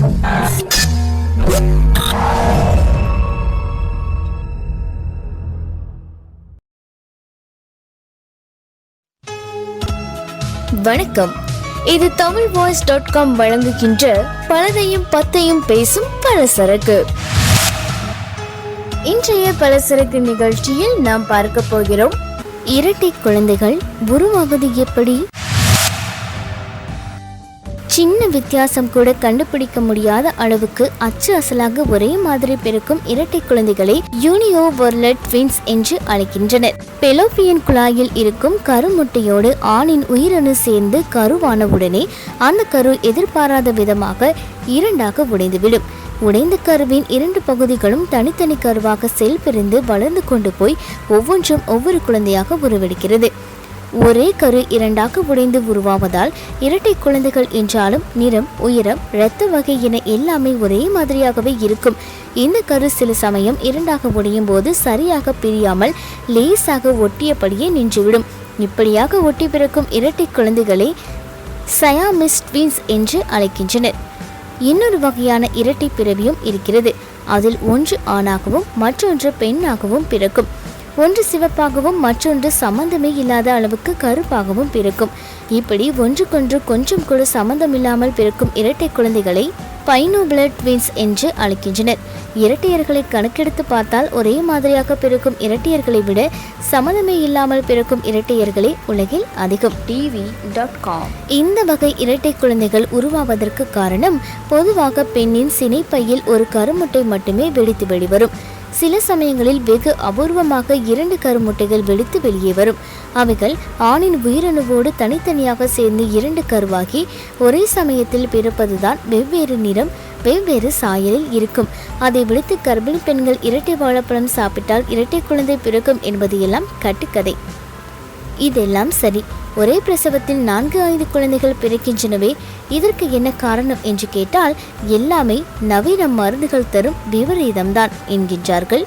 வணக்கம். இது Tamil voice dot com வழங்குகின்ற பலதையும் பத்தையும் பேசும் பலசரக்கு. இன்றைய பலசரக்கு நிகழ்ச்சியில் நாம் பார்க்க போகிறோம். இரட்டை குழந்தைகள் உருவாவது எப்படி? சின்ன வித்தியாசம் கூட கண்டுபிடிக்க முடியாத அளவுக்கு அச்சு அசலாக ஒரே மாதிரி பிறக்கும் இரட்டை குழந்தைகளை யூனியோ வர்லட் ட்வின்ஸ் என்று அழைக்கின்றனர். பெலோபியன் குழாயில் இருக்கும் கருமுட்டையோடு ஆணின் உயிரணு சேர்ந்து கருவானவுடனே அந்த கரு எதிர்பாராத விதமாக இரண்டாக உடைந்துவிடும். உடைந்த கருவின் இரண்டு பகுதிகளும் தனித்தனி கருவாக செல் பிரிந்து வளர்ந்து கொண்டு போய் ஒவ்வொன்றும் ஒவ்வொரு குழந்தையாக உருவெடுக்கிறது. ஒரே கரு இரண்டாக உடைந்து உருவாவதால் இரட்டை குழந்தைகள் என்றாலும் நிறம் உயரம் இரத்த வகை என எல்லாமே ஒரே மாதிரியாகவே இருக்கும். இந்த கரு சில சமயம் இரண்டாக உடையும் போது சரியாக பிரியாமல் லேசாக ஒட்டியபடியே நின்றுவிடும். இப்படியாக ஒட்டி பிறக்கும் இரட்டை குழந்தைகளை சயாமிஸ் ட்வின்ஸ் என்று அழைக்கின்றனர். இன்னொரு வகையான இரட்டை பிறவியும் இருக்கிறது. அதில் ஒன்று ஆணாகவும் மற்றொன்று பெண்ணாகவும் பிறக்கும். ஒன்று சிவப்பாகவும் மற்றொன்று சம்பந்தமே இல்லாத அளவுக்கு கருப்பாகவும் பிறக்கும். இப்படி ஒன்றுக்கொன்று கொஞ்சம் கூட சம்பந்தமில்லாமல் பிறக்கும் இரட்டை குழந்தைகளை பைனோபிளட் ட்வின்ஸ் என்று அழைக்கின்றனர். இரட்டையர்களை கணக்கெடுத்து பார்த்தால் ஒரே மாதிரியாக பிறக்கும் இரட்டையர்களை விட சம்மதமே இல்லாமல் பிறக்கும் இரட்டையர்களே உலகில் அதிகம். டிவி டாட் காம் இந்த வகை இரட்டை குழந்தைகள் உருவாவதற்கு காரணம் பொதுவாக பெண்ணின் சினைப்பையில் ஒரு கருமுட்டை மட்டுமே வெடித்து வெளிவரும். சில சமயங்களில் வெகு அபூர்வமாக இரண்டு கருமுட்டைகள் வெடித்து வெளியே வரும். அவைகள் ஆணின் உயிரணுவோடு தனித்தனியாக சேர்ந்து இரண்டு கருவாகி ஒரே சமயத்தில் பிறப்பதுதான் வெவ்வேறு நிறம் வெவ்வேறு சாயலில் இருக்கும். அதை விடுத்து கர்ப்பிணி பெண்கள் இரட்டை வாழைப்பழம் சாப்பிட்டால் இரட்டை குழந்தை பிறக்கும் என்பது எல்லாம் கட்டுக்கதை. இதெல்லாம் சரி. ஒரே பிரசவத்தில் நான்கு ஐந்து குழந்தைகள் பிறக்கின்றனவே இதற்கு என்ன காரணம் என்று கேட்டால் எல்லாமே நவீன மருந்துகள் தரும் விபரீதம்தான் என்கின்றார்கள்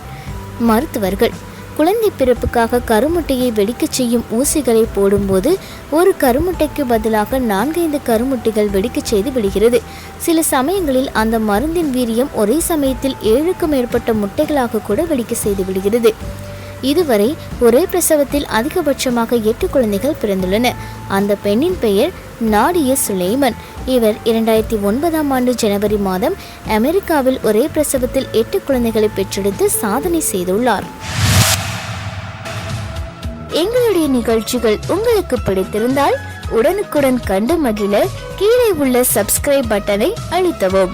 மருத்துவர்கள். குழந்தை பிறப்புக்காக கருமுட்டையை வெடிக்கச் செய்யும் ஊசிகளை போடும்போது ஒரு கருமுட்டைக்கு பதிலாக நான்கைந்து கருமுட்டைகள் வெடிக்கச் செய்து விடுகிறது. சில சமயங்களில் அந்த மருந்தின் வீரியம் ஒரே சமயத்தில் ஏழுக்கும் மேற்பட்ட முட்டைகளாக கூட வெடிக்க செய்து விடுகிறது. இதுவரை ஒரே பிரசவத்தில் அதிகபட்சமாக எட்டு குழந்தைகள் பிறந்துள்ளன. அந்த பெண்ணின் பெயர் நாடிய சுலைமன். இவர் இரண்டாயிரத்தி ஒன்பதாம் ஆண்டு ஜனவரி மாதம் அமெரிக்காவில் ஒரே பிரசவத்தில் எட்டு குழந்தைகளை பெற்றெடுத்து சாதனை செய்துள்ளார். எங்களுடைய நிகழ்ச்சிகள் உங்களுக்கு பிடித்திருந்தால் உடனுக்குடன் கண்டு மகிழ கீழே உள்ள சப்ஸ்கிரைப் பட்டனை அழுத்தவும்.